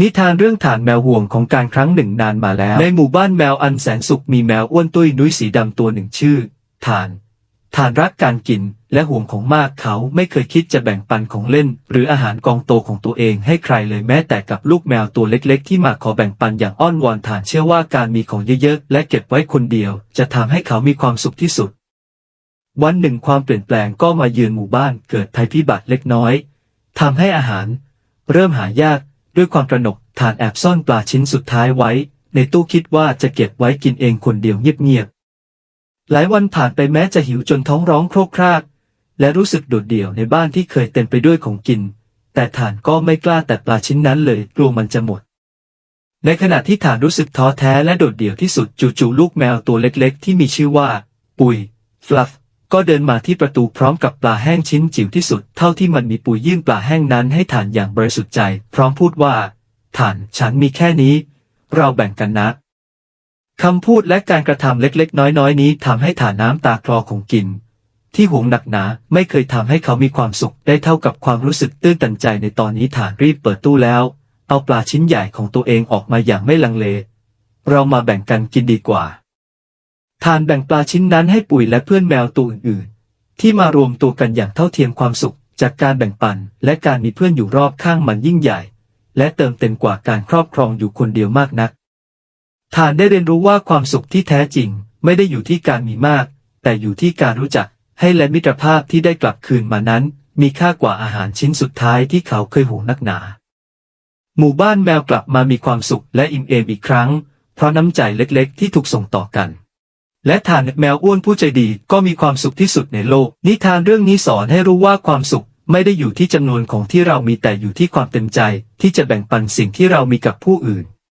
นิทานเรื่องฐานแมวห่วงของการครั้งหนึ่งนานมาแล้ว ในหมู่บ้านแมวอันแสนสุขมีแมวอ้วนตุ้ยนุ้ยสีดำตัวหนึ่งชื่อฐานฐานรักการกินและห่วงของมากเขาไม่เคยคิดจะแบ่งปันของเล่น หรืออาหารกองโตของตัวเองให้ใครเลยแม้แต่กับลูกแมวตัวเล็กๆ ที่มาขอแบ่งปันอย่างอ้อนวอนฐานเชื่อว่าการมีของเยอะๆ และเก็บไว้คนเดียว จะทำให้เขามีความสุขที่สุด วันหนึ่งความเปลี่ยนแปลงก็มาเยือนหมู่บ้านเกิดภัยพิบัติเล็กน้อยทำให้อาหาร เริ่มหายาก ด้วยความตระหนกฐานแอบซ่อนปลาชิ้นสุดท้ายไว้ ในตู้คิดว่าจะเก็บไว้กินเองคนเดียวเงียบๆหลายวันผ่านไปแม้จะหิวจนท้องร้องโครกคราก และรู้สึกโดดเดี่ยวในบ้านที่เคยเต็มไปด้วยของกิน แต่ฐานก็ไม่กล้าแต่ปลาชิ้นนั้นเลยกลัวมันจะหมดในขณะที่ฐานรู้สึกท้อแท้และโดดเดี่ยวที่สุดจู่ๆลูกแมวตัวเล็กๆ ที่มีชื่อว่า ปุยฟลัฟ ก็เดินมาที่ประตูพร้อมกับปลาแห้งชิ้นจิ๋วที่สุด เท่าที่มันมีปุยยื่นปลาแห้งนั้นให้ฐานอย่างบริสุทธิ์ใจ พร้อมพูดว่าฐานฉันมีแค่นี้ เราแบ่งกันนะคำพูดและการกระทำเล็กๆ น้อยๆ นี้ทำให้ฐานน้ำตาคลอของกิน ที่หวงหนักหนาไม่เคยทำให้เขามีความสุขได้เท่ากับความรู้สึกตื้นตันใจในตอนนี้ฐานรีบเปิดตู้แล้ว เอาปลาชิ้นใหญ่ของตัวเองออกมาอย่างไม่ลังเล เรามาแบ่งกันกินดีกว่า ทานแบ่งปลาชิ้นนั้นให้ปุ๋ยและเพื่อนแมวตัวอื่นๆ ที่มารวมตัวกันอย่างเท่าเทียมความสุข จากการแบ่งปัน และการมีเพื่อนอยู่รอบข้างมันยิ่งใหญ่ และเติมเต็มกว่าการครอบครองอยู่คนเดียวมากนัก ทานได้เรียนรู้ว่าความสุขที่แท้จริงไม่ได้อยู่ที่การมีมาก แต่อยู่ที่การรู้จักให้และมิตรภาพที่ได้กลับคืนมานั้น มีค่ากว่าอาหารชิ้นสุดท้ายที่เขาเคยห่วงนักหนา หมู่บ้านแมวกลับมามีความสุขและอิ่มเอมอีกครั้ง เพราะน้ำใจเล็กๆ ที่ถูกส่งต่อกัน และทานแมวอ้วนผู้ใจดีก็มีความสุขที่สุดในโลก นิทานเรื่องนี้สอนให้รู้ว่าความสุขไม่ได้อยู่ที่จำนวนของที่เรามีแต่อยู่ที่ความเต็มใจ ที่จะแบ่งปันสิ่งที่เรามีกับผู้อื่น